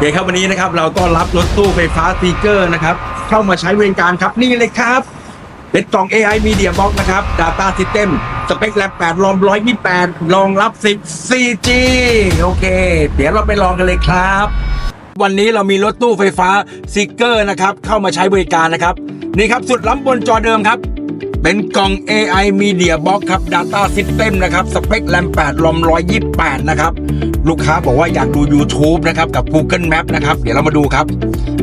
เคครับวันนี้นะครับเราก็รับรถตู้ไฟฟ้าซีเกอร์นะครับ เข้ามาใช้บริการครับนี่เลยครับเป็นกล่อง AI Media Box นะครับ Data System สเปคแรม8รอม128รองรับ 10 4G โอเค เดี๋ยวเราไปลองกันเลยครับ วันนี้เรามีรถตู้ไฟฟ้าซีเกอร์นะครับ เข้ามาใช้บริการนะครับ นี่ครับสุดล้ำบนจอเดิมครับ เป็นกล่อง AI Media Box ครับ Data System นะครับ สเปคแรม8รอม128 นะครับ ลูกค้าบอกว่าอยากดู YouTube นะครับ กับ Google Map นะครับ เดี๋ยวเรามาดูครับ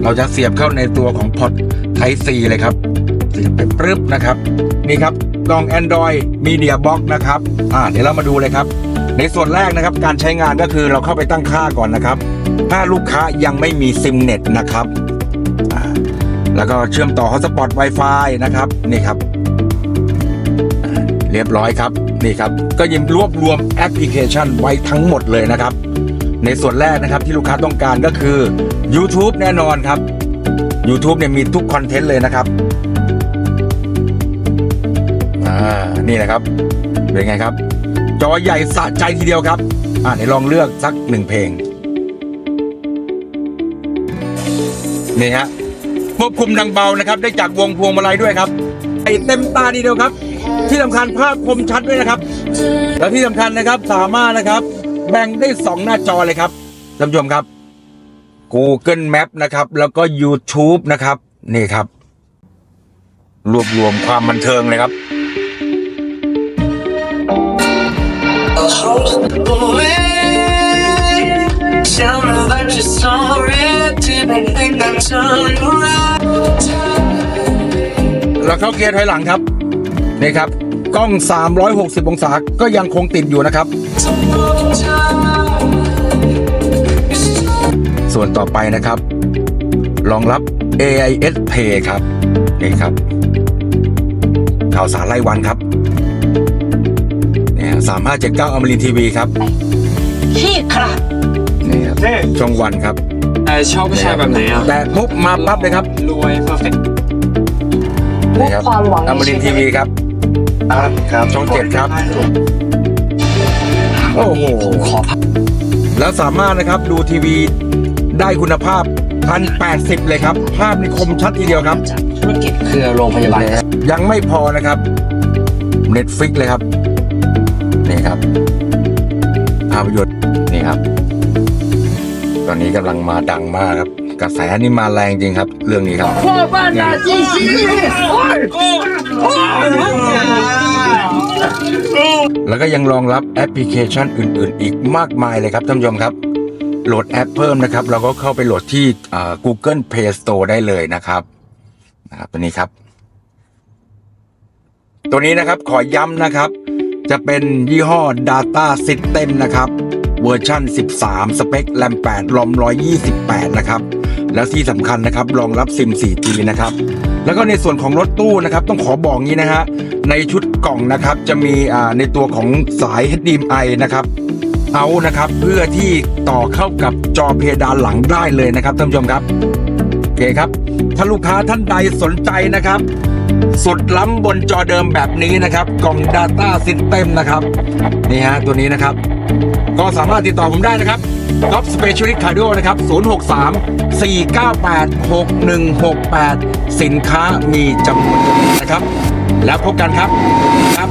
เราจะเสียบเข้าในตัวของพอร์ต Type C เลยครับเสียบไปปึ๊บนะครับ นี่ครับกล่อง Android Media Box นะครับ อ่า เดี๋ยวเรามาดูเลยครับ ในส่วนแรกนะครับ การใช้งานก็คือเราเข้าไปตั้งค่าก่อนนะครับ ถ้าลูกค้ายังไม่มีซิมเน็ตนะครับอ่าแล้วก็เชื่อมต่อ Hotspot Wi-Fi นะครับ นี่ครับ เรียบร้อยครับนี่ครับก็ยิมรวบรวมแอปพลิเคชันไว้ทั้งหมดเลยนะครับ ในส่วนแรกนะครับที่ลูกค้าต้องการก็คือ YouTube แน่นอนครับ YouTube เนี่ยมีทุกคอนเทนต์เลยนะครับอ่านี่นะครับ เป็นไงครับ จอใหญ่สะใจทีเดียวครับ อ่าเดี๋ยวลองเลือกสักหนึ่งเพลงนี่ฮะควบคุมดังเบานะครับ ได้จากวงพวงมาลัยด้วยครับไอเต็มตาทีเดียวครับ ที่สำคัญภาพคมชัดด้วยนะครับ แล้วที่สำคัญนะครับสามารถนะครับ แบ่งได้สองหน้าจอเลยครับท่านผู้ชมครับ Google Map นะครับ แล้วก็ YouTube นะครับ นี่ครับ รวบรวมความบันเทิงเลยครับ Tell me that you're sorry. Didn't think I'd turn around. แล้วเข้าเกียร์ถอยหลังครับ นี่ครับ กล้อง 360 องศาก็ยังคงติดอยู่นะครับ ส่วนต่อไปนะครับรองรับ AIS Pay ครับ นี่ครับ ข่าวสารรายวันครับเนี่ยสามห้าเจ็ดเก้าอมรินทีวีครับพี่ครับนี่ครับช่องวันครับเออชอบผู้ชายแบบไหนอะแต่ปุ๊บมาปั๊บเลยครับ รวยเพอร์เฟก ต์นี่ครับความหวังอมรินทีวีครับครับช่องเจ็ดครับ โอ้โหขอพักแล้วสามารถนะครับดูทีวีได้คุณภาพ1080เลยครับ ภาพนี่คมชัดทีเดียวครับจากธุรกิจเครือโรงพยาบาล ยังไม่พอนะครับ Netflix เลยครับ นี่ครับ ภาพยนตร์นี่ครับ ตอนนี้กำลังมาดังมากครับก ระแสนี่มาแรงจริงครับ เรื่องนี้ครับพ่อบ้านนาจีแล้วก็ยังรองรับแอปพลิเคชันอื่น ๆ อีกมากมายเลยครับท่านผู้ชมครับ โหลดแอปเพิ่มนะครับ เราก็เข้าไปโหลดที่อ่า Google Play Store ได้เลยนะครับนะครับตัวนี้ครับ ตัวนี้นะครับขอย้ำนะครับ จะเป็นยี่ห้อ Data System นะครับเวอร์ชัน13 สเปคแรม8รอม128 นะครับ แล้วที่สำคัญนะครับรองรับซิม 4G นะครับแล้วก็ในส่วนของรถตู้นะครับต้องขอบอกงี้นะฮะในชุดกล่องนะครับจะมีในตัวของสาย HDMI นะครับเอานะครับเพื่อที่ต่อเข้ากับจอเพดานหลังได้เลยนะครับท่านผู้ชมครับโอเคครับถ้าลูกค้าท่านใดสนใจนะครับ สุดล้ำบนจอเดิมแบบนี้นะครับกล่อง Data System นะครับนี่ฮะตัวนี้นะครับ ก็สามารถติดต่อผมได้นะครับก๊อฟสเปเชียลิสต์คาร์ดนะครับ 063 498 6168 สินค้ามีจำนวนนะครับ แล้วพบกันครับครับ